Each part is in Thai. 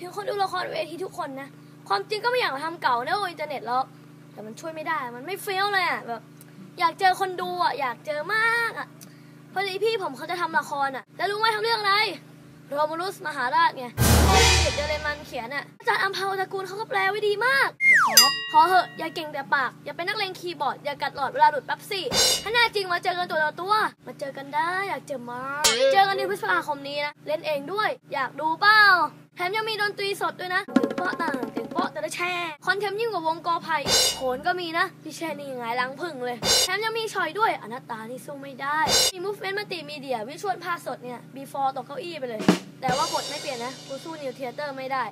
ถึงคนดูละครเวทีทุกคนนะ ความจริงก็ไม่อยากมาทำเก่าในโลกอินเทอร์เน็ตหรอกแต่มันช่วยไม่ได้ มันไม่เฟี้ยวเลยอะแบบอยากเจอคนดูอะ อยากเจอมากอะ พอดีพี่ผมเขาจะทำละครอะ แล้วรู้ไหมทำเรื่องอะไรโรมูลุสมหาราชไงที่เด็กเดเรมันเขียนอะ อาจารย์อัมพาวตระกูลเขาก็แปลไว้ดีมากขอเหอะ อย่าเก่งแต่ปาก อย่าเป็นนักเลงคีย์บอร์ด อย่ากัดหลอดเวลาดูดแป๊บซี่ถ้าแน่จริงมาเจอกันตัวต่อตัว มาเจอกันได้ อยากเจอมาก เจอกันในพฤษภาคมนี้นะ เล่นเองด้วย อยากดูเปล่า ถมยังมีดนตรีสดด้วยนะถึงเปาะต่างถึงเปาะแต่ละแช่คอนเทมยิ่งกว่าวงกอไผ่โขนก็มีนะ พี่แช่นี่ไงล้างพึ่งเลย แถมยังมีชอยด้วยอนัตตานี่สู้ไม่ได้ มีมูฟเมนต์มัลติมีเดีย วิชวลภาคสดเนี่ย before ตกเก้าอี้ไปเลย แต่ว่าบทไม่เปลี่ยนนะกูสู้นิวเทเตอร์ไม่ได้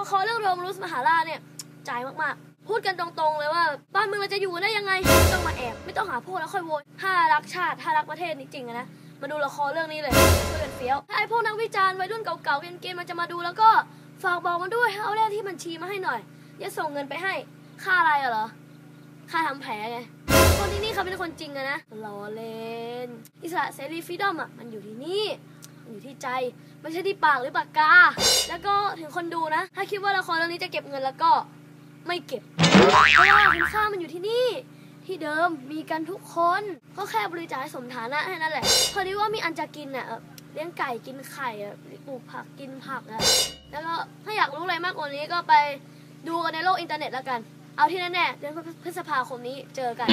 ละครเรื่องโรมรุสมหาราชเนี่ยใจมากๆ พูดกันตรงๆเลยว่า บ้านเมืองเราจะอยู่ได้ยังไงไม่ต้องมาแอบ ไม่ต้องหาพวกแล้วค่อยโวยถ้ารักชาติถ้ารักประเทศนี่จริงนะ มาดูละครเรื่องนี้เลยช่วยกันเฟี้ยวถ้าไอพวกนักวิจารณ์วัยรุ่นเก่าๆเกรียนๆมันจะมาดูแล้วก็ฝากบอกมันด้วยเอาเลขที่บัญชีมาให้หน่อยอย่าส่งเงินไปให้ค่าอะไรเหรอค่าทำแผลไงคนที่นี่เขาเป็นคนจริงอะนะล้อเล่นอิสระเสรีฟรีดอมอะมันอยู่ที่นี่อยู่ที่ใจไม่ใช่ที่ปากหรือปากกา แล้วก็ถึงคนดูนะ ถ้าคิดว่าละครเรื่องนี้จะเก็บเงินแล้วก็ไม่เก็บเพราะว่าคุณค่ามันอยู่ที่นี่ ที่เดิมมีกันทุกคน ก็แค่บริจาคให้สมฐานะแค่นั้นแหละ พอดีว่ามีอันจะกินอะเอ่อเลี้ยงไก่กินไข่อะปลูกผักกินผักอะแล้วก็ถ้าอยากรู้อะไรมากกว่านี้ก็ไปดูกันในโลกอินเทอร์เน็ตแล้วกัน เอาที่แน่ๆเดือนพฤษภาคมนี้เจอกัน